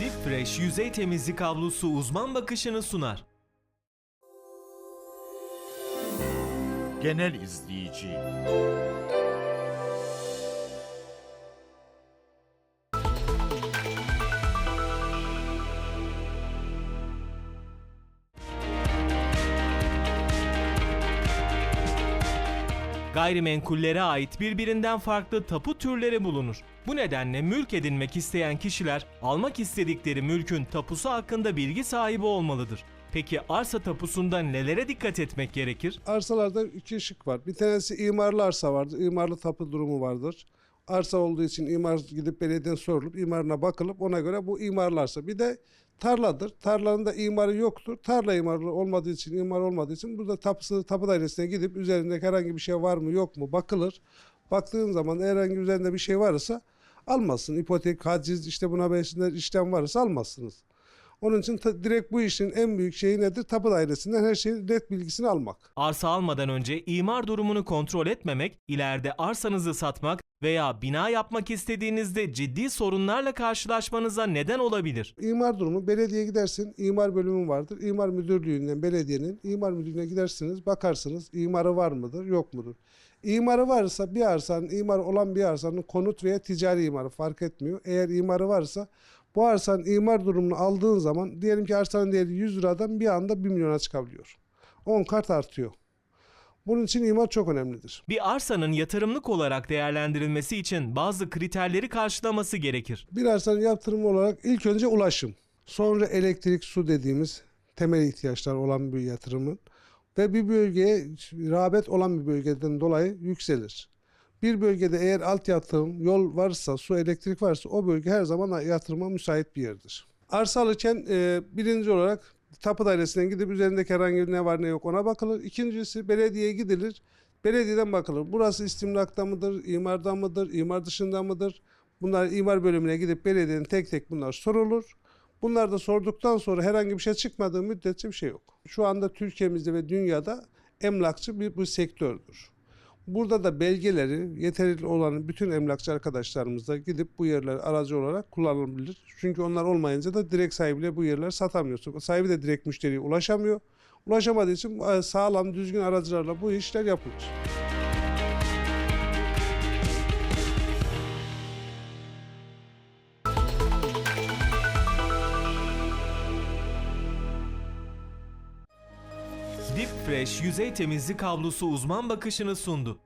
Deep Fresh yüzey temizlik havlusu uzman bakışını sunar. Genel izleyici. Gayrimenkullere ait birbirinden farklı tapu türleri bulunur. Bu nedenle mülk edinmek isteyen kişiler almak istedikleri mülkün tapusu hakkında bilgi sahibi olmalıdır. Peki arsa tapusunda nelere dikkat etmek gerekir? Arsalarda iki şık var. Bir tanesi imarlı arsa vardır. İmarlı tapu durumu vardır. Arsa olduğu için imar gidip belediyeden sorulup imarına bakılıp ona göre bu imarlı arsa. Bir de tarladır. Tarlanın da imarı yoktur. Tarla imarlı olmadığı için, imar olmadığı için burada tapusu, tapu dairesine gidip üzerinde herhangi bir şey var mı yok mu bakılır. Baktığın zaman herhangi üzerinde bir şey varsa almazsın. İpotek, haciz işte buna benzer işlem varsa almazsınız. Onun için direkt bu işin en büyük şeyi nedir? Tapu dairesinden her şeyin net bilgisini almak. Arsa almadan önce imar durumunu kontrol etmemek, ileride arsanızı satmak veya bina yapmak istediğinizde ciddi sorunlarla karşılaşmanıza neden olabilir. İmar durumu belediyeye gidersin. imar bölümü vardır. İmar müdürlüğünden belediyenin imar müdürlüğüne gidersiniz. Bakarsınız imarı var mıdır yok mudur? İmarı varsa bir arsanın imar olan bir arsanın konut veya ticari imarı fark etmiyor. Eğer imarı varsa bu arsanın imar durumunu aldığın zaman diyelim ki arsanın değeri 100 liradan bir anda 1 milyona çıkabiliyor. 10 kat artıyor. Bunun için imar çok önemlidir. Bir arsanın yatırımlık olarak değerlendirilmesi için bazı kriterleri karşılaması gerekir. Bir arsanın yatırımı olarak ilk önce ulaşım, sonra elektrik, su dediğimiz temel ihtiyaçlar olan bir yatırımın ve bir bölgeye rağbet olan bir bölgeden dolayı yükselir. Bir bölgede eğer alt yatırım, yol varsa, su, elektrik varsa o bölge her zaman yatırıma müsait bir yerdir. Arsa alırken e, birinci olarak tapu dairesinden gidip üzerindeki herhangi bir ne var ne yok ona bakılır. İkincisi belediyeye gidilir. Belediyeden bakılır. Burası istimlakta mıdır, imarda mıdır, imar dışında mıdır? Bunlar imar bölümüne gidip belediyenin tek tek bunlar sorulur. Bunlar da sorduktan sonra herhangi bir şey çıkmadığı müddetçe bir şey yok. Şu anda Türkiye'mizde ve dünyada emlakçı bir bu sektördür. Burada da belgeleri yeterli olan bütün emlakçı arkadaşlarımız da gidip bu yerler aracı olarak kullanılabilir. Çünkü onlar olmayınca da direkt sahibiyle bu yerler satamıyorsun. Sahibi de direkt müşteriye ulaşamıyor. Ulaşamadığı için e, sağlam düzgün aracılarla bu işler yapılır. Fresh yüzey temizlik havlusu uzman bakışını sundu.